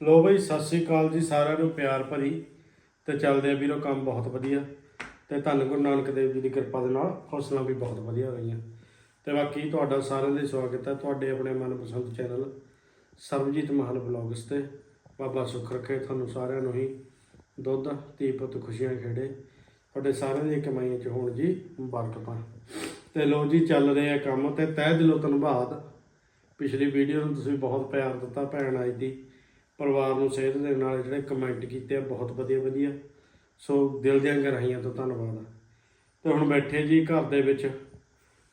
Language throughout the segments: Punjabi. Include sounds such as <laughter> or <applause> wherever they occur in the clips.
ਲੋ ਬਈ, ਸਤਿ ਸ੍ਰੀ ਅਕਾਲ ਜੀ ਸਾਰਿਆਂ ਨੂੰ, ਪਿਆਰ ਭਰੀ ਤੇ ਚੱਲਦੇ ਆ ਵੀਰੋ ਕੰਮ ਬਹੁਤ ਵਧੀਆ ਤੇ ਧੰਨ ਗੁਰੂ ਨਾਨਕ ਦੇਵ ਜੀ ਦੀ ਕਿਰਪਾ ਦੇ ਨਾਲ ਫਸਲਾਂ ਵੀ ਬਹੁਤ ਵਧੀਆ ਰਹੀਆਂ। ਤੇ ਬਾਕੀ ਤੁਹਾਡਾ ਸਾਰਿਆਂ ਦਾ ਸਵਾਗਤ ਹੈ ਤੁਹਾਡੇ ਆਪਣੇ ਮਨਪਸੰਦ ਚੈਨਲ ਸਰਬਜੀਤ ਮਹਲ ਬਲੌਗਸ ਤੇ। ਬਾਬਾ ਸੁੱਖ ਰੱਖੇ, ਤੁਹਾਨੂੰ ਸਾਰਿਆਂ ਨੂੰ ਹੀ ਦੁੱਧ, ਧੀ ਪੁੱਤ ਖੁਸ਼ੀਆਂ ਖੇੜੇ। ਤੁਹਾਡੇ ਸਾਰਿਆਂ ਦੀਆਂ ਕਮਾਈਆਂ ਚ ਹੋਣ ਜੀ ਬਰਕਤਾਂ ਤੇ ਲੋ ਜੀ, ਚੱਲ ਰਹੇ ਆ ਕੰਮ ਤੇ ਤਹਿ ਦਿਲੋਂ ਧੰਨਵਾਦ। ਪਿਛਲੀ ਵੀਡੀਓ ਨੂੰ ਤੁਸੀਂ ਬਹੁਤ ਪਿਆਰ ਦਿੱਤਾ ਭੈਣ ਆਈ ਦੀ। ਪਰਿਵਾਰ ਨੂੰ ਸਿਹਤ ਦੇ ਨਾਲ ਜਿਹੜੇ ਕਮੈਂਟ ਕੀਤੇ ਆ, ਬਹੁਤ ਵਧੀਆ ਵਧੀਆ। ਸੋ ਦਿਲ ਦੀਆਂ ਗਹਿਰਾਈਆਂ ਤੋਂ ਧੰਨਵਾਦ ਤੇ ਹੁਣ ਬੈਠੇ ਜੀ ਘਰ ਦੇ ਵਿੱਚ,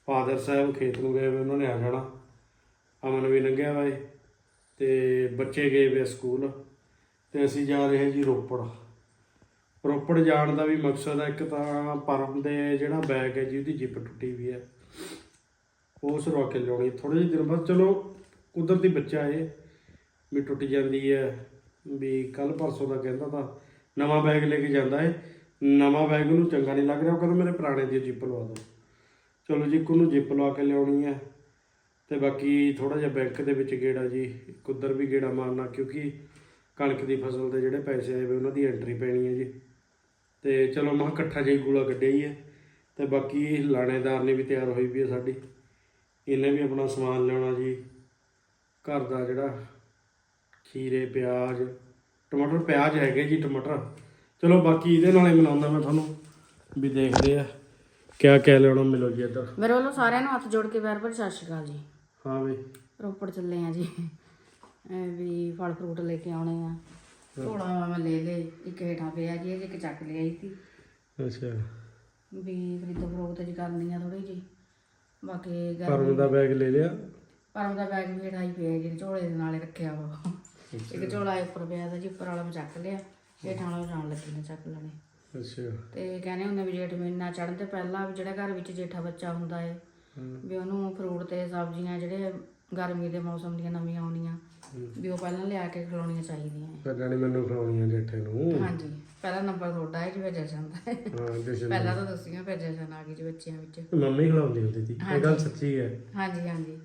ਫਾਦਰ ਸਾਹਿਬ ਖੇਤ ਨੂੰ ਗਏ ਹੋਏ, ਉਹਨਾਂ ਨੇ ਆ ਜਾਣਾ। ਅਮਨ ਵੀ ਲੰਘਿਆ ਵਾ ਏ ਤੇ ਬੱਚੇ ਗਏ ਵੇ ਸਕੂਲ। ਤੇ ਅਸੀਂ ਜਾ ਰਹੇ ਜੀ ਰੋਪੜ। ਰੋਪੜ ਜਾਣ ਦਾ ਵੀ ਮਕਸਦ ਹੈ ਇੱਕ ਤਾਂ ਪਰਮ ਦੇ ਜਿਹੜਾ ਬੈਗ ਹੈ ਜੀ, ਉਹਦੀ ਜਿੱਪ ਟੁੱਟੀ ਵੀ ਹੈ। ਉਹ ਸਰਵਾ ਕੇ ਲਿਆਉਣੀ ਥੋੜੇ ਜਿਹੇ ਦਿਨ ਬਾਅਦ, ਚਲੋ ਕੁਦਰਤੀ ਬੱਚਾ ਹੈ ਵੀ ਟੁੱਟ ਜਾਂਦੀ ਹੈ, ਵੀ ਕੱਲ ਪਰਸੋਂ ਦਾ ਕਹਿੰਦਾ ਤਾਂ ਨਵਾਂ ਬੈਗ ਲੈ ਕੇ ਜਾਂਦਾ ਏ। ਨਵਾਂ ਬੈਗ ਉਹਨੂੰ ਚੰਗਾ ਨਹੀਂ ਲੱਗ ਰਿਹਾ, ਉਹ ਕਹਿੰਦਾ ਮੇਰੇ ਪੁਰਾਣੇ ਦੀ ਜਿੱਪ ਲਵਾ ਦਿਓ। ਚਲੋ ਜੀ ਉਹਨੂੰ ਜਿੱਪ ਲਵਾ ਕੇ ਲਿਆਉਣੀ ਹੈ। ਤੇ ਬਾਕੀ ਥੋੜਾ ਜਿਹਾ ਬੈਂਕ ਦੇ ਵਿੱਚ ਗੇੜਾ ਜੀ ਕੁਦਰ ਵੀ ਗੇੜਾ ਮਾਰਨਾ, ਕਿਉਂਕਿ ਕਣਕ ਦੀ ਫਸਲ ਦੇ ਜਿਹੜੇ ਪੈਸੇ ਆਏ ਵੇ ਉਹਨਾਂ ਦੀ ਐਂਟਰੀ ਪੈਣੀ ਹੈ ਜੀ। ਤੇ ਚਲੋ ਮੈਂ ਕਿਹਾ ਇਕੱਠਾ ਜਿਹਾ ਹੀ ਗੂਲਾ ਕੱਢਿਆ ਹੀ ਹੈ। ਤੇ ਬਾਕੀ ਲਾਣੇਦਾਰ ਨੇ ਵੀ ਤਿਆਰ ਹੋਈ ਵੀ ਹੈ ਸਾਡੀ। ਇਹਨੇ ਵੀ ਆਪਣਾ ਸਮਾਨ ਲਿਆਉਣਾ ਜੀ। ਘਰ ਦਾ ਜਿਹੜਾ ਖੀਰੇ ਪਿਆਜ਼ ਟਮਾਟਰ ਪਿਆਜ਼ ਹੈਗੇ ਜੀ ਟਮਾਟਰ। ਚਲੋ ਬਾਕੀ ਇਹਦੇ ਨਾਲ ਹੀ ਬਣਾਉਂਦਾ ਮੈਂ ਤੁਹਾਨੂੰ ਵੀ ਦੇਖਦੇ ਆ ਕਿਆ ਕਿਆ ਲਿਆਉਣਾ ਮਿਲੋ ਜੀ ਇੱਧਰ। ਮੇਰੇ ਵੱਲੋਂ ਸਾਰਿਆਂ ਨੂੰ ਹੱਥ ਜੋੜ ਕੇ ਪਿਆਰ ਭਰੀ ਸਤਿ ਸ਼੍ਰੀ ਅਕਾਲ ਜੀ। ਹਾਂ ਬਈ ਰੋਪੜ ਚੱਲੇ ਆ ਜੀ। ਐ ਵੀ ਫਲ ਫਰੂਟ ਲੈ ਕੇ ਆਉਣੇ ਆ। ਥੋੜਾ ਮੈਂ ਲੈ ਲੈ ਇੱਕ ਹੇਠਾਂ ਪਿਆ ਜੀ ਇੱਕ ਚੱਕ ਲਿਆਈ ਸੀ। ਅੱਛਾ। ਵੀ ਖਰੀਦੋ ਫਰੋਖਤ ਜੀ ਕਰਨੀ ਆ ਥੋੜੀ ਜੀ ਬਾਕੀ ਪਰਮ ਗਰਮੀ ਦਾ ਬੈਗ ਲੈ ਲਿਆ। ਪਰਮ ਦਾ ਬੈਗ ਵੀ ਹੇਠਾਂ ਹੀ ਪਿਆ ਜੀ ਝੋਲੇ ਦੇ ਨਾਲੇ ਰੱਖਿਆ ਵਾ। ਇੱਕ ਝੋਲਾ ਉੱਪਰ ਪਿਆ ਤਾਂ ਜੀ ਉੱਪਰ ਵਾਲਾ ਮੈਂ ਚੱਕ ਲਿਆ। ਹੇਠਾਂ ਵਾਲਾ ਜਾਣ ਲੱਗੀ ਨੇ ਚੱਕ ਲੈਣੇ। ਅੱਛਾ। ਤੇ ਕਹਿੰਦੇ ਹੁੰਦੇ ਵੀ ਜੇਠ ਮਹੀਨਾ ਚੜ੍ਹਨ ਤੇ ਪਹਿਲਾਂ ਵੀ ਜਿਹੜਾ ਘਰ ਵਿੱਚ ਜੇਠਾ ਬੱਚਾ ਹੁੰਦਾ ਏ ਵੀ ਉਹਨੂੰ ਫਰੂਟ ਤੇ ਸਬਜ਼ੀਆਂ ਜਿਹੜੇ ਗਰਮੀ ਦੇ ਮੌਸਮ ਦੀਆਂ ਨਵੀਆਂ ਆਉਣੀਆਂ ਵੀ ਉਹ ਪਹਿਲਾਂ ਲਿਆ ਕੇ ਖਿਲਾਉਣੀਆਂ ਚਾਹੀਦੀਆਂ। ਫਿਰ ਜਾਣੀ ਮੈਨੂੰ ਖਵਾਉਣੀਆਂ ਜੇਠੇ ਨੂੰ। ਹਾਂਜੀ। ਪਹਿਲਾ ਨੰਬਰ ਤੁਹਾਡਾ ਹੈ ਜਿਵੇਂ ਜਸ਼ਨ ਦਾ ਹੈ। ਹਾਂ ਜਸ਼ਨ ਪਹਿਲਾਂ ਤਾਂ ਦੱਸੀਆਂ ਫਿਰ ਜਸ਼ਨ ਆ ਗਈ ਜੀ ਬੱਚਿਆਂ ਵਿੱਚ। ਮੰਮੀ ਖਿਲਾਉਂਦੀ ਹੁੰਦੀ ਸੀ। ਇਹ ਗੱਲ ਸੱਚੀ ਹੈ ਹਾਂਜੀ ਹਾਂਜੀ।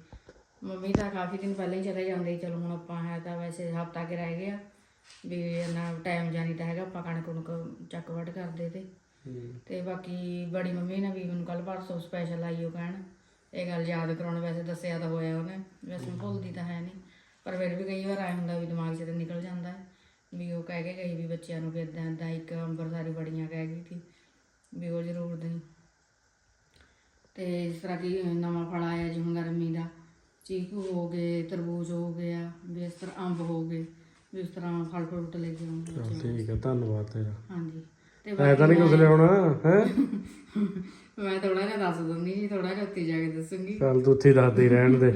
ਮੰਮੀ ਤਾਂ ਕਾਫੀ ਦਿਨ ਪਹਿਲਾਂ ਹੀ ਚਲੇ ਜਾਂਦੇ ਸੀ। ਚਲੋ ਹੁਣ ਆਪਾਂ ਹੈ ਤਾਂ ਵੈਸੇ ਹਫਤਾ ਕੇ ਰਹਿ ਗਿਆ ਵੀ ਇੰਨਾ ਟਾਈਮ ਜਾਣੀ ਤਾਂ ਹੈਗਾ ਆਪਾਂ ਕਣਕ ਕੁਣਕ ਚੱਕ ਵੱਢ ਕਰਦੇ ਤੇ। ਤੇ ਬਾਕੀ ਬੜੀ ਮੰਮੀ ਨੇ ਵੀ ਮੈਨੂੰ ਕੱਲ ਪਰਸੋਂ ਸਪੈਸ਼ਲ ਆਈ ਉਹ ਕਹਿਣ। ਇਹ ਗੱਲ ਯਾਦ ਕਰਾਉਣ ਵੈਸੇ ਦੱਸਿਆ ਤਾਂ ਹੋਇਆ ਉਹਨੇ ਵੈਸੇ ਭੁੱਲਦੀ ਤਾਂ ਹੈ ਨਹੀਂ। ਪਰ ਫਿਰ ਵੀ ਕਈ ਵਾਰ ਆਇਆ ਹੁੰਦਾ ਵੀ ਦਿਮਾਗ 'ਚ ਤੇ ਨਿਕਲ ਜਾਂਦਾ ਵੀ ਉਹ ਕਹਿ ਕੇ ਗਈ ਵੀ ਬੱਚਿਆਂ ਨੂੰ ਇਦਾਂ ਇਦਾਂ ਇੱਕ ਅੰਬਰਸਾਰੀ ਬੜੀਆਂ ਕਹਿ ਗਈ ਸੀ ਵੀ ਉਹ ਜ਼ਰੂਰ ਦੇਈ। ਤੇ ਇਸ ਤਰ੍ਹਾਂ ਕਿ ਨਵਾਂ ਫਲ ਆਇਆ ਜੀ ਹੁਣ ਗਰਮੀ ਦਾ। ਚੀਕੂ ਹੋ ਗਏ ਤਰਬੂਜ ਹੋ ਗਿਆ ਵੀ ਇਸ ਤਰ੍ਹਾਂ ਅੰਬ ਹੋ ਗਏ ਵੀ ਇਸ ਤਰ੍ਹਾਂ ਫਲ ਫਰੂਟ ਲੈ ਕੇ ਆਉਂਦੇ ਚਲ ਠੀਕ ਹੈ ਧੰਨਵਾਦ ਤੇਰਾ। ਹਾਂਜੀ। ਤੇ ਐ ਤਾਂ ਨਹੀਂ ਕੁਝ ਲਿਆਉਣਾ ਹੈ? <laughs> ਮੈਂ ਥੋੜਾ ਜਿਹਾ ਦੱਸ ਜੀ ਥੋੜਾ ਜਿਹਾ ਉੱਤੇ ਜਾ ਕੇ ਦੱਸੂਗੀ। ਚੱਲ ਤੂੰ ਉੱਥੇ ਹੀ ਦੱਸਦੀ ਰਹਿਣ ਦੇ।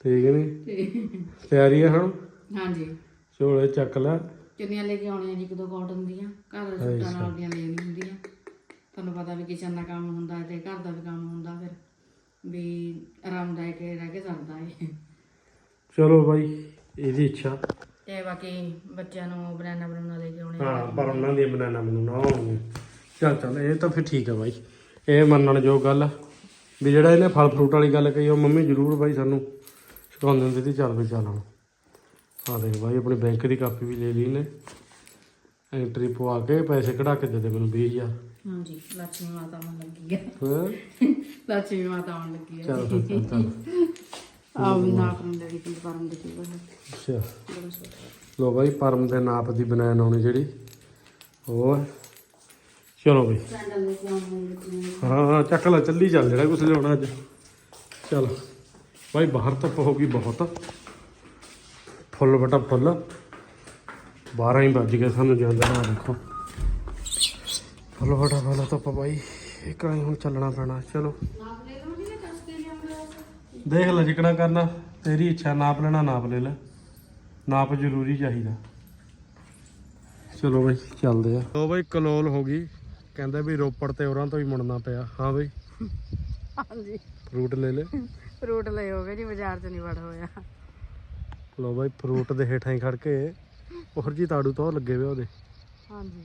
ਠੀਕ ਨਹੀਂ ਤਿਆਰੀ ਹੈ ਹੁਣ? ਹਾਂਜੀ। ਝੋਲੇ ਚੱਕ ਲੈ। ਚੁੰਨੀਆਂ ਲੈ ਕੇ ਆਉਣੀਆਂ ਜੀ ਇੱਕ ਦੋ ਕਾਟਨ ਦੀਆਂ। ਘਰ ਦੇ ਸੂਟਾਂ ਨਾਲ ਦੀਆਂ ਲੈਣੀ ਹੁੰਦੀਆਂ। ਤੁਹਾਨੂੰ ਪਤਾ ਵੀ ਕਿਚਨ ਦਾ ਕੰਮ ਹੁੰਦਾ ਹੈ ਤੇ ਘਰ ਦਾ ਵੀ ਕੰਮ ਹੁੰਦਾ ਫਿਰ। ਵੀ ਆਰਾਮਦਾਇਕ ਰਹਿ ਕੇ ਸਰਦਾ ਹੈ ਚਲੋ ਬਾਈ ਇਹਦੀ ਇੱਛਾ। ਤੇ ਬਾਕੀ ਬੱਚਿਆਂ ਨੂੰ ਬਨਾਨਾ ਬਣਾਉਣਾ ਲੈ ਕੇ ਆਉਣੇ ਹਾਂ ਪਰ ਉਹਨਾਂ ਦੀ ਬਨਾਨਾ ਮੈਨੂੰ ਨਾ ਹੋਣੀ ਚੱਲ ਚੱਲ ਇਹ ਤਾਂ ਫਿਰ ਠੀਕ ਹੈ ਬਾਈ। ਇਹ ਮੰਨਣ ਜੋ ਗੱਲ ਆ। ਵੀ ਜਿਹੜਾ ਇਹਨੇ ਫਲ ਫਰੂਟ ਵਾਲੀ ਗੱਲ ਕਹੀ ਉਹ ਮੰਮੀ ਜ਼ਰੂਰ ਬਾਈ ਸਾਨੂੰ ਸਿਖਾਉਂਦੇ ਹੁੰਦੇ ਸੀ ਚੱਲ ਵੀ ਚੱਲ ਹੁਣ। ਆ ਦੇਖ ਬਾਈ ਆਪਣੀ ਬੈਂਕ ਦੀ ਕਾਪੀ ਵੀ ਲੈ ਲਈ ਨੇ ਐਂਟਰੀ ਪਵਾ ਕੇ ਪੈਸੇ ਕਢਾ ਕੇ ਦੇ ਦੇ ਮੈਨੂੰ 20000 ਹਾਂਜੀ ਦੇ ਲੋ ਬਾਈ ਪਰਮ ਦੇ ਨਾਪ ਦੀ ਬਨਾਨ ਆਉਣੀ ਜਿਹੜੀ। ਹੋਰ? ਚਲੋ ਬਈ। ਹਾਂ ਚੱਕ ਲੈ ਚੱਲੀ ਚੱਲ ਜਿਹੜਾ ਕੁਛ ਲਿਆਉਣਾ ਅੱਜ। ਚਲ। ਬਾਈ ਬਾਹਰ ਧੁੱਪ ਹੋ ਗਈ ਬਹੁਤ। ਫੁੱਲ ਬਟਾ ਫੁੱਲ। 12 ਹੀ ਵੱਜ ਗਏ ਸਾਨੂੰ ਜਾਂਦਾ ਨਾ ਦੇਖੋ। ਫੁੱਲ ਬਟਾ ਫੁੱਲ ਧੁੱਪ ਭਾਈ ਇਹ ਕਾਈ ਹੁਣ ਚੱਲਣਾ ਪੈਣਾ ਚਲੋ। ਜੀ ਦੇਖ ਲੈ ਜਿਕਣਾ ਕਰਨਾ ਤੇਰੀ ਇੱਛਾ ਨਾਪ ਲੈਣਾ ਨਾਪ ਲੈ ਲੈ। ਨਾਪ ਜ਼ਰੂਰੀ ਚਾਹੀਦਾ। ਚਲੋ ਬਈ ਚੱਲਦੇ ਆ। ਲੋ ਬਈ ਕਲੋਲ ਹੋ ਗਈ। ਕਹਿੰਦੇ ਵੀ ਰੋਪੜ ਤੇ ਉਹਨਾਂ ਤੋਂ ਹੀ ਮੁੜਨਾ ਪਿਆ। ਹਾਂ ਬਈ। ਹਾਂਜੀ। ਫਰੂਟ ਲੈ ਲੈ। ਫਰੂਟ ਲੈ ਹੋਗੇ ਜੀ ਬਾਜ਼ਾਰ ਚ ਨਹੀਂ ਵੜ ਹੋਇਆ। ਲੋ ਬਾਈ ਫਰੂਟ ਦੇ ਹੇਠਾਂ ਹੀ ਖੜ ਕੇ ਉਹ ਹਰਜੀਤ ਆੜੂ ਤੋਂ ਲੱਗੇ ਵੇ ਉਹਦੇ। ਹਾਂਜੀ।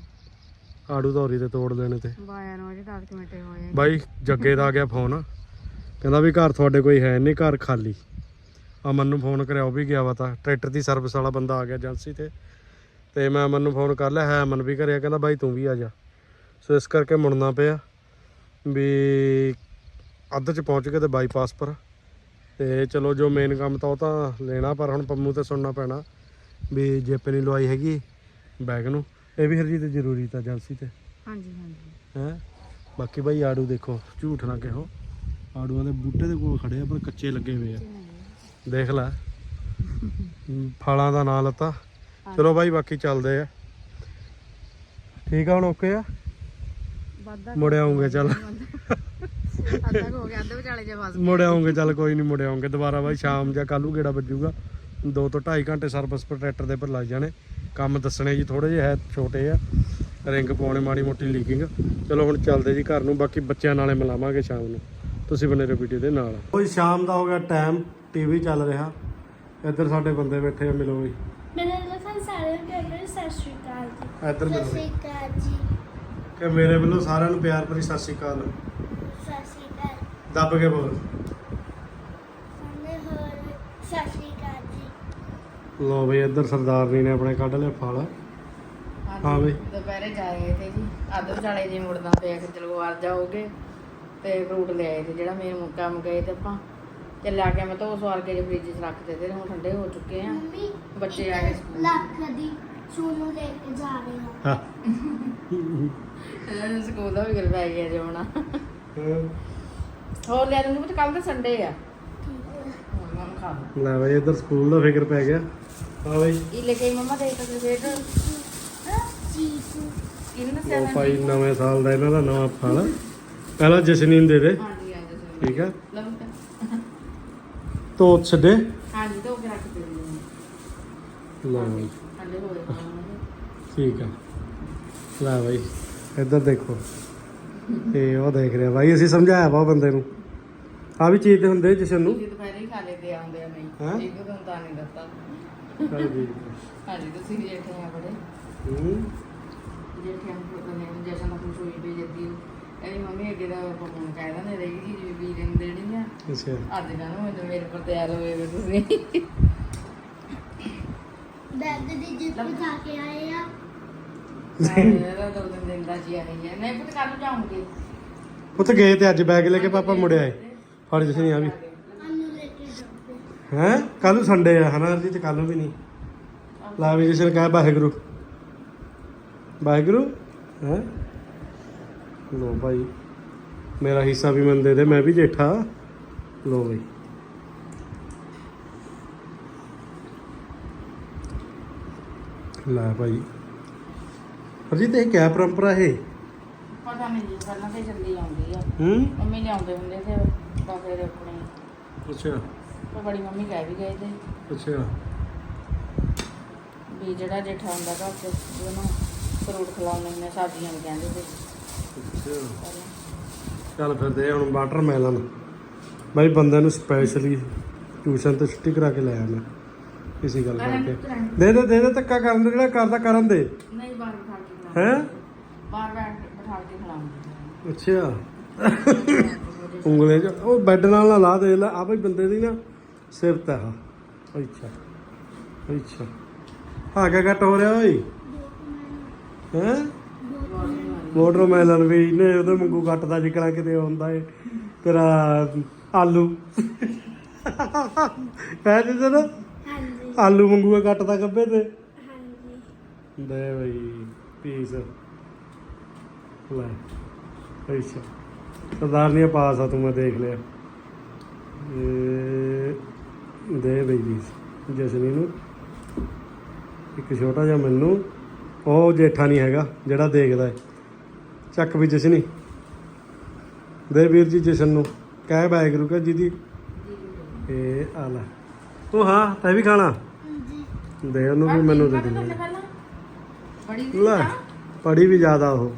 ਆੜੂ ਧੌਰੀ ਤੇ ਤੋੜ ਲੈਣੇ ਤੇ। ਬਾਇਆ ਨੂੰ ਅਜੇ 10 ਮਿੰਟ ਹੋਏ ਬਾਈ ਜੱਗੇ ਦਾ ਆ ਗਿਆ ਫੋਨ। ਕਹਿੰਦਾ ਵੀ ਘਰ ਤੁਹਾਡੇ ਕੋਈ ਹੈ ਨਹੀਂ ਘਰ ਖਾਲੀ। ਅਮਨ ਨੂੰ ਫੋਨ ਕਰਿਆ ਉਹ ਵੀ ਗਿਆ ਵਾ ਤਾਂ। ਟਰੈਕਟਰ ਦੀ ਸਰਵਿਸ ਵਾਲਾ ਬੰਦਾ ਆ ਗਿਆ ਏਜੰਸੀ ਤੇ। ਤੇ ਮੈਂ ਅਮਨ ਨੂੰ ਫੋਨ ਕਰ ਲਿਆ ਹੈ ਅਮਨ ਵੀ ਘਰੇ ਆ। ਕਹਿੰਦਾ ਬਾਈ ਤੂੰ ਵੀ ਆ ਜਾ। ਸੋ ਇਸ ਕਰਕੇ ਮੁੜਨਾ ਪਿਆ ਵੀ ਅੱਧ ਚ ਪਹੁੰਚ ਗਏ ਤੇ ਬਾਈਪਾਸ ਪਰ। ਤੇ ਚਲੋ ਜੋ ਮੇਨ ਕੰਮ ਤਾਂ ਉਹ ਤਾਂ ਲੈਣਾ ਪਰ ਹੁਣ ਪੰਮੂ ਤੇ ਸੁਣਨਾ ਪੈਣਾ ਵੀ ਜੇਪੇ ਨਹੀਂ ਲਵਾਈ ਹੈਗੀ ਬੈਗ ਨੂੰ। ਇਹ ਵੀ ਹਰਜੀਤ ਜ਼ਰੂਰੀ ਤਾਂ ਏਜੰਸੀ ਤੇ। ਹਾਂਜੀ ਹਾਂਜੀ। ਹੈ? ਬਾਕੀ ਬਾਈ ਆੜੂ ਦੇਖੋ ਝੂਠ ਨਾ ਕਹੋ। ਆੜੂਆਂ ਦੇ ਬੂਟੇ ਦੇ ਕੋਲ ਖੜੇ ਆ ਪਰ ਕੱਚੇ ਲੱਗੇ ਹੋਏ ਆ। ਦੇਖ ਲੈ। ਫਲਾਂ ਦਾ ਨਾਂ ਲੱਤਾ। ਚਲੋ ਬਾਈ ਬਾਕੀ ਚੱਲਦੇ ਆ। ਠੀਕ ਆ ਹੁਣ ਓਕੇ ਆ? ਮੁੜ ਆਉਂਗੇ ਚੱਲ। ਅੱਧਾ ਹੋ ਗਿਆ ਅੱਧੇ ਵਿਚਾਲੇ ਜੇ ਫਸ ਮੁੜ ਆਉਂਗੇ ਚੱਲ ਕੋਈ ਨਹੀਂ ਮੁੜ ਆਉਂਗੇ। ਦੁਬਾਰਾ ਬਾਈ ਸ਼ਾਮ ਜਾਂ ਕੱਲੂ ਗੇੜਾ ਵੱਜੂਗਾ। 2 ਤੋਂ 2.5 ਘੰਟੇ ਸਰਵਿਸ ਪਰ ਟਰੈਕਟਰ ਦੇ ਪਰ ਲੱਗ ਜਾਣੇ। ਕੰਮ ਦੱਸਣੇ ਜੀ ਥੋੜੇ ਜਿਹੇ ਹੈ ਛੋਟੇ ਆ। ਰਿੰਗ ਪਾਉਣੇ ਮਾੜੀ ਮੋਟੀ ਲੀਕਿੰਗ। ਚਲੋ ਹੁਣ ਚੱਲਦੇ ਜੀ ਘਰ ਨੂੰ ਬਾਕੀ ਬੱਚਿਆਂ ਨਾਲੇ ਮਿਲਾਵਾਂਗੇ ਸ਼ਾਮ ਨੂੰ। ਤੁਸੀਂ ਬਨੇ ਰਹੋ ਵੀਡੀਓ ਦੇ ਨਾਲ। ਕੋਈ ਸ਼ਾਮ ਦਾ ਹੋ ਗਿਆ ਟਾਈਮ ਟੀਵੀ ਚੱਲ ਰਿਹਾ। ਇੱਧਰ ਸਾਡੇ ਬੰਦੇ ਬੈਠੇ ਆ ਮਿਲੋ ਵੀ ਮੇਰੇ ਲਖਨ ਸਾਰੇ ਕਹਿੰਦੇ ਸਤਿ ਸ਼੍ਰੀ ਅਕਾਲ ਜੀ। ਇੱਧਰ ਸਤਿ ਮਿਲੋ ਸ਼੍ਰੀ ਅਕਾਲ ਜੀ। ਕਿ ਮੇਰੇ ਵੱਲੋਂ ਸਾਰਿਆਂ ਨੂੰ ਪਿਆਰ ਭਰੀ ਸਤਿ ਸ਼੍ਰੀ ਅਕਾਲ। ਸਤਿ ਸ਼੍ਰੀ ਅਕਾਲ। ਦੱਬ ਕੇ ਬੋਲ ਸਾਨੇ ਹੋਰ ਸਤਿ ਸ਼੍ਰੀ ਅਕਾਲ ਜੀ ਲੋ ਬਈ ਇੱਧਰ ਸਰਦਾਰਨੀ ਨੇ ਆਪਣੇ ਕੱਢ ਲਿਆ ਫਲ। ਹਾਂ ਬਈ। ਦੁਪਹਿਰੇ ਜਾਏ ਤੇ ਜੀ। ਅੱਧ ਵਿਚਾਲੇ ਜੇ ਮੁੜਨਾ ਪਿਆ ਕਿ ਚਲੋ ਆ ਜਾਓਗੇ ਤੇ ਫਰੂਟ ਲੈ ਆਏ ਤੇ ਜਿਹੜਾ ਮੇਨ ਕੰਮ ਗਏ ਤੇ ਆਪਾਂ। ਤੇ ਲਿਆ ਕੇ ਮੈਂ ਧੋ ਸਵਾਰ ਕੇ ਫ੍ਰਿਜ 'ਚ ਰੱਖ ਦਿੱਤੇ ਤੇ ਹੁਣ ਠੰਡੇ ਹੋ ਚੁੱਕੇ ਆ। ਮੰਮੀ ਬੱਚੇ ਆ ਗਏ ਸਕੂਲ। ਲੱਖ ਦੀ ਸੋਨੂ ਲੈ ਕੇ ਜਾ ਰਹੇ ਹਾਂ। ਹਾਂ। ਸਕੂਲ ਦਾ ਵੀ ਗੱਲ ਪੈ ਗਿਆ ਜੇ ਹੁਣ ਹੋਰ ਲੈ ਦੂੰਗੀ ਤੇ ਕੱਲ ਤਾਂ ਸੰਡੇ ਆ। ਲੈ ਬਈ ਇੱਧਰ ਸਕੂਲ ਦਾ ਫਿਕਰ ਪੈ ਗਿਆ। ਹਾਂ ਬਈ। ਇਹ ਲੈ ਕੇ ਆਈ ਮੰਮਾ ਦੇ ਤਾ ਫੇਰ? ਚੀਸੂ ਕਿਹਨੂੰ ਉਹ ਭਾਈ ਨਵੇਂ ਸਾਲ ਦਾ ਇਹਨਾਂ ਦਾ ਨਵਾਂ ਫਲ। ਪਹਿਲਾਂ ਜਸਨੀਨ ਦੇ ਦੇ। ਹਾਂਜੀ ਹਾਂਜੀ ਠੀਕ ਆ। ਤਾਂ ਤੋਤ ਛੱਡੇ। ਹਾਂਜੀ ਕੇ ਰੱਖ ਦਿੰਦੀ ਲੈ ਬਈ। ਠੀਕ ਆ। ਲੈ ਬਈ ਇੱਧਰ ਦੇਖੋ। ਇਹ ਉਹ ਦੇਖ ਰਿਹਾ। ਭਾਈ ਅਸੀਂ ਸਮਝਾਇਆ ਵਾ ਬੰਦੇ ਨੂੰ। ਆ ਵੀ ਚੀਜ਼ ਦੇ ਹੁੰਦੇ ਜਿਸ ਨੂੰ। ਤੁਸੀਂ ਦੁਪਹਿਰੇ ਹੀ ਖਾ ਲੈਂਦੇ ਆਉਂਦੇ ਆ ਹੈਂ? ਨਹੀਂ। ਠੀਕ ਤੁਹਾਨੂੰ ਤਾਂ ਨਹੀਂ ਦਿੱਤਾ। ਚੱਲ ਠੀਕ ਆ। ਹਾਂਜੀ ਤੁਸੀਂ ਜੇਠੇ ਆ ਬੜੇ। ਹੂੰ। ਜੇਠੇ ਆ ਕੋਲ ਨੇ ਜਸ਼ਨ ਦਾ ਖੁਸ਼ ਹੋਈ ਪਈ ਜੱਦੀ ਮੰਮੀ ਅੱਗੇ ਦਾ ਫੋਨ ਚਾਹੀਦਾ ਨੇ ਰਹੀ ਜੀ ਵੀ ਦਿਨ ਦੇਣੀ ਆ। ਅੱਛਾ। ਅੱਜ ਕਹਿੰਦਾ ਮੈਨੂੰ ਮੇਰੇ ਪਰ ਤਿਆਰ ਹੋਏ ਵੇ ਤੁਸੀਂ। ਬੈਗ ਦੀ ਜਿੱਪ ਖਾ ਕੇ ਆਏ ਆ। ਇਹਦਾ ਦੋ ਦਿਨ ਦਿਨ ਦਾ ਜੀ ਆਈ ਹੈ ਨਹੀਂ ਪੁੱਤ ਕੱਲ ਨੂੰ ਜਾਉਂਗੇ ਉੱਥੇ ਗਏ ਤੇ ਅੱਜ ਬੈਗ ਲੈ ਕੇ ਪਾਪਾ ਮੁੜਿਆ ਏ ਫੜ ਜਸਨੀ ਆ ਵੀ। ਹੈ? ਕੱਲ ਨੂੰ ਸੰਡੇ ਆ ਹਨਾ ਅਰਜੀ ਤੇ ਕੱਲ ਨੂੰ ਵੀ ਨਹੀਂ। ਲਾ ਵੀ ਜਸ਼ਨ ਕਹੇ ਵਾਹਿਗੁਰੂ। ਵਾਹਿਗੁਰੂ? ਹੈ? ਲੋ ਭਾਈ ਮੇਰਾ ਹਿੱਸਾ ਵੀ ਮੈਨੂੰ ਦੇ ਦੇ ਮੈਂ ਵੀ ਜੇਠਾ। ਲੋ ਭਾਈ ਲੈ ਭਾਈ। ਅਰਜੀਤ ਇਹ ਕਿਆ ਪਰੰਪਰਾ ਹੈ ਪਤਾ ਨਹੀਂ ਜੀ ਪਹਿਲਾਂ ਤੇ ਜਲਦੀ ਆਉਂਦੀ ਆ। ਹੂੰ? ਮੰਮੀ ਲਿਆਉਂਦੇ ਹੁੰਦੇ ਤੇ ਤਾਂ ਫਿਰ ਆਪਣੇ ਅੱਛਾ। ਉਹ ਬੜੀ ਮੰਮੀ ਕਹਿ ਵੀ ਗਏ ਤੇ। ਅੱਛਾ। ਵੀ ਜਿਹੜਾ ਜੇਠਾ ਹੁੰਦਾ ਘਰ ਚ ਵੀ ਉਹਨੂੰ ਫਰੂਟ ਖਿਲਾਉਂਦੇ ਨੇ ਸਬਜ਼ੀਆਂ ਵੀ ਕਹਿੰਦੇ ਤੇ। ਅੱਛਾ। ਪਹਿਲਾਂ ਚੱਲ ਫਿਰ ਦੇ ਹੁਣ ਵਾਟਰਮੈਲਨ ਬਾਈ ਬੰਦੇ ਨੂੰ ਸਪੈਸ਼ਲੀ ਟਿਊਸ਼ਨ ਤੋਂ ਛੁੱਟੀ ਕਰਾ ਕੇ ਲੈ ਆਇਆ ਮੈਂ ਇਸੇ ਗੱਲ ਕਰਕੇ। ਦੇ। ਦੇ ਦੇ ਦੇ ਧੱਕਾ ਕਰਨ ਦੇ ਜਿਹੜਾ ਕਰਦਾ ਕਰਨ ਦੇ। ਨਹੀਂ ਬਾਹਰ ਬਿਠਾ ਕੇ ਖਿਲਾਉਂਦੇ। ਹੈਂ? ਬਾਹਰ ਬੈਠ ਬਿਠਾ ਕੇ ਖਿਲਾਉਂਦੇ। ਅੱਛਾ। ਉਂਗਲੇ ਚ। ਉਹ ਬੈੱਡ ਨਾਲ ਨਾ ਲਾ ਦੇ ਲੈ ਆ ਬਈ ਬੰਦੇ ਦੀ ਨਾ ਸਿਫਤ ਆ। ਅੱਛਾ ਅੱਛਾ। ਹਾਂ ਕਿਆ ਘੱਟ ਹੋ ਰਿਹਾ ਓਏ। ਹੈ? ਵਾਟਰਮੈਲਨ ਵੀ ਇਹਨੇ ਉਹਦੇ ਵਾਂਗੂ ਕੱਟਦਾ ਜਿਕਣਾ ਕਿਤੇ ਹੁੰਦਾ ਏ ਤੇਰਾ ਆਲੂ। ਹੈ ਜੀ ਸਰ ਹਾਂਜੀ। ਆਲੂ ਇਹ ਕੱਟਦਾ ਗੱਬੇ ਤੇ। ਹਾਂਜੀ। ਦੇ ਬਈ ਪੀਸ। ਲੈ ਅੱਛਾ। ਸਰਦਾਰਨੀਆਂ ਪਾਸ ਆ ਤੂੰ ਮੈਂ ਦੇਖ ਲਿਆ। ਦੇ ਬਈ ਪੀਸ ਜਸਨੀ ਨੂੰ। ਇੱਕ ਛੋਟਾ ਜਿਹਾ ਮੈਨੂੰ ਉਹ ਜੇਠਾ ਨਹੀਂ ਹੈਗਾ ਜਿਹੜਾ ਦੇਖਦਾ ਹੈ। ਚੱਕ ਵੀ ਜਸਨੀ। ਦੇ ਵੀਰ ਜੀ ਜਸ਼ਨ ਨੂੰ ਕਹਿ ਵਾਹਿਗੁਰੂ ਕਹ ਜਿਹਦੀ ਇਹ ਆ ਲੈ। ਉਹ ਹਾਂ ਤੈ ਵੀ ਖਾਣਾ? ਦੇ ਉਹਨੂੰ ਵੀ ਮੈਨੂੰ ਦੇ ਦੀ ਲੈ ਪੜੀ ਵੀ ਜ਼ਿਆਦਾ ਉਹ।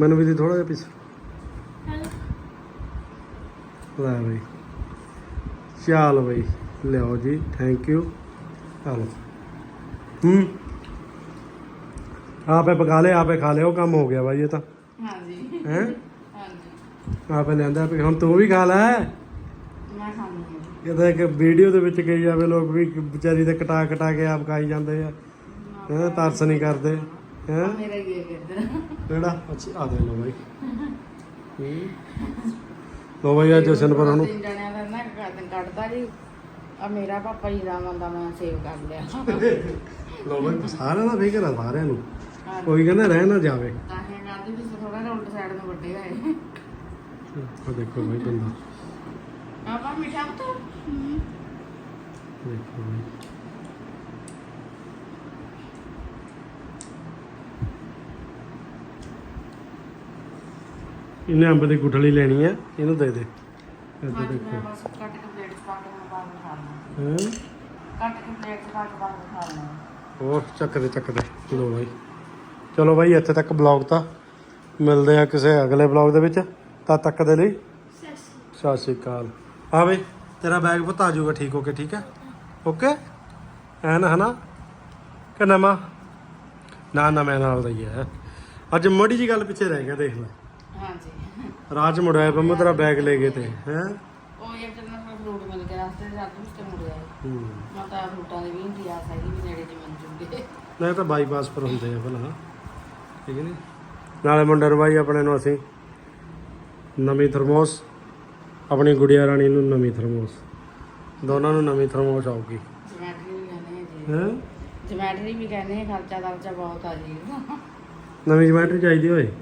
ਮੈਨੂੰ ਵੀ ਦੇ ਥੋੜਾ ਜਿਹਾ ਪੀਸ ਹੈਲੋ ਲੈ ਬਈ। ਚੱਲ ਬਈ ਲਿਆਓ ਜੀ ਥੈਂਕ ਯੂ ਚਲੋ। ਹੂੰ। ਆਪੇ ਪਕਾ ਲਿਆ ਆਪੇ ਖਾ ਉਹ ਕੰਮ ਹੋ ਗਿਆ ਬਾਈ ਇਹ ਤਾਂ। ਹਾਂਜੀ। ਹੈ? ਹਾਂਜੀ। ਆਪੇ ਲੈਂਦਾ ਵੀ ਹੁਣ ਤੂੰ ਵੀ ਖਾ ਲੈ। ਮੈਂ ਖਾਣੀ ਹੈ ਇਹਦਾ ਇੱਕ ਵੀਡੀਓ ਦੇ ਵਿੱਚ ਕਹੀ ਜਾਵੇ ਲੋਕ ਵੀ ਵਿਚਾਰੀ ਤੇ ਕਟਾ ਕਟਾ ਕੇ ਆਪ ਖਾਈ ਜਾਂਦੇ ਆ। ਇਹ ਤਰਸ ਨਹੀਂ ਕਰਦੇ। ਹੈ? ਮੇਰਾ ਹੀ ਹੈ ਕਿੱਧਰ ਕਿਹੜਾ? ਅੱਛਾ ਆ ਦੇ ਲੋ ਬਾਈ। <laughs> ਹੂੰ। ਲੋ ਬਾਈ ਆ ਜਸ਼ਨ ਪਰ ਉਹਨੂੰ ਤਿੰਨ ਜਣਿਆਂ ਦਾ ਨਾ ਕੱਢ ਕੱਢਦਾ ਜੀ ਆ ਮੇਰਾ ਪਾਪਾ ਜੀ ਦਾ ਮੰਦਾ ਮੈਂ ਸੇਵ ਕਰ ਲਿਆ। ਲੋ ਬਾਈ ਸਾਰਿਆਂ ਦਾ ਫਿਕਰ ਆ ਸਾਰਿਆਂ ਨੂੰ। ਕੋਈ ਕਹਿੰਦਾ ਰਹਿ ਨਾ ਜਾਵੇ। ਤਾਂ ਇਹ ਕਹਿੰਦੇ ਵੀ ਥੋੜਾ ਜਿਹਾ ਉਲਟ ਸਾਈਡ ਨੂੰ ਵੱਡੇ ਹੋਏ। ਆ ਦੇਖੋ ਬਾਈ ਬੰਦਾ। ਆਪਾਂ ਮਿਠਾ ਦੇਖੋ ਬਾਈ। ਇਹਨੇ ਅੰਬ ਦੀ ਗੁਠਲੀ ਲੈਣੀ ਹੈ ਇਹਨੂੰ ਦੇ ਦੇ। ਇੱਧਰ ਮੈਂ ਦੇਖੋ। ਬਸ ਕੱਟ ਕੇ ਪਲੇਟ 'ਚ ਪਾ ਕੇ ਮੈਂ ਬਾਹਰ ਖਾ ਲਵਾਂ ਹਾਂ? ਕੱਟ ਕੇ ਪਲੇਟ 'ਚ ਪਾ ਕੇ ਬਾਹਰ ਖਾ ਲਵਾਂ ਹੋਰ ਚੱਕਦੇ ਚੱਕਦੇ ਲੋ ਬਾਈ। ਚਲੋ ਬਾਈ ਇੱਥੇ ਤੱਕ ਬਲੌਗ ਤਾਂ ਮਿਲਦੇ ਆ ਕਿਸੇ ਅਗਲੇ ਬਲੌਗ ਦੇ ਵਿੱਚ। ਤਦ ਤੱਕ ਦੇ ਲਈ ਸਤਿ ਸ਼੍ਰੀ ਅਕਾਲ। ਹਾਂ ਬਈ ਤੇਰਾ ਬੈਗ ਪਤਾ ਜਾਊਗਾ ਠੀਕ ਹੋ ਕੇ ਠੀਕ ਹੈ? ਓਕੇ? ਐ ਨਾ ਹਨਾ? ਕਿ ਨਵਾਂ? ਨਾ ਨਵੇਂ ਨਾਲ ਦਾ ਹੀ ਹੈ ਅੱਜ ਮੋੜੀ ਜੀ ਗੱਲ ਪਿੱਛੇ ਰਹਿ ਗਿਆ ਦੇਖ ਲੈ। ਹਾਂਜੀ। ਰਾਜ ਮੁੜਾਇਆ ਬੰਮਾ ਤੇਰਾ ਬੈਗ ਲੈ ਗਏ ਤੇ ਹੈ? ਉਹ ਇਹ ਜਦ ਮੈਂ ਫਰੂਟ ਮਿਲ ਗਿਆ ਰਸਤੇ ਦੇ ਰਾਤ ਵਿੱਚ ਤੇ ਮੁੜ ਗਿਆ ਹੂੰ। ਮੈਂ ਤਾਂ ਫਰੂਟਾਂ ਦੀ ਵੀ ਇੰਤਜ਼ਾਰ ਹੈਗੀ ਵੀ ਨੇੜੇ ਚ ਮਿਲ ਜੂਗੇ। ਨਹੀਂ ਤਾਂ ਬਾਈਪਾਸ ਪਰ ਹੁੰਦੇ ਆ ਭਲਾ। ਠੀਕ ਹੈ ਨੀ? ਨਾਲੇ ਮੁੰਡੇ ਨੂੰ ਬਾਈ ਆਪਣੇ ਨੂੰ ਅਸੀਂ। ਨਵੀਂ ਥਰਮੋਸ। ਆਪਣੀ ਗੁੜੀਆ ਰਾਣੀ ਨੂੰ ਨਵੀਂ ਥਰਮੋਸ। ਦੋਨਾਂ ਨੂੰ ਨਵੀਂ ਥਰਮੋਸ ਆਊਗੀ। ਜਮੈਟਰੀ ਵੀ ਕਹਿੰਦੇ ਆ ਜੀ। ਹੈ? ਜਮੈਟਰੀ ਵੀ ਕਹਿੰਦੇ ਆ ਖਰਚਾ ਖਰਚਾ ਬਹੁਤ ਆ ਜੀ। ਨਵੀਂ ਜਮੈਟਰੀ ਚਾਹੀਦੀ ਓਏ।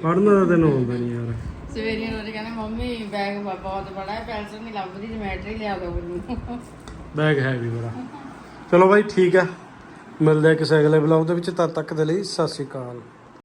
ਜੀ ਪੜ੍ਹਨਾ ਤਾਂ ਤੈਨੂੰ ਆਉਂਦਾ ਨਹੀਂ ਯਾਰ। ਸਵੇਰੇ ਰੋਜ਼ ਕਹਿੰਦੇ ਮੰਮੀ ਬੈਗ ਬਹੁਤ ਬੜਾ ਹੈ ਪੈਨਸਲ ਨਹੀਂ ਲੱਭਦੀ ਜਮੈਟਰੀ ਲਿਆ ਦੋ ਮੈਨੂੰ। ਬੈਗ ਹੈ ਵੀ ਬੜਾ। ਚਲੋ ਬਾਈ ਠੀਕ ਹੈ। ਮਿਲਦੇ ਆ ਕਿਸੇ ਅਗਲੇ ਬਲੌਗ ਦੇ ਵਿੱਚ ਤਦ ਤੱਕ ਦੇ ਲਈ ਸਤਿ ਸ਼੍ਰੀ ਅਕਾਲ।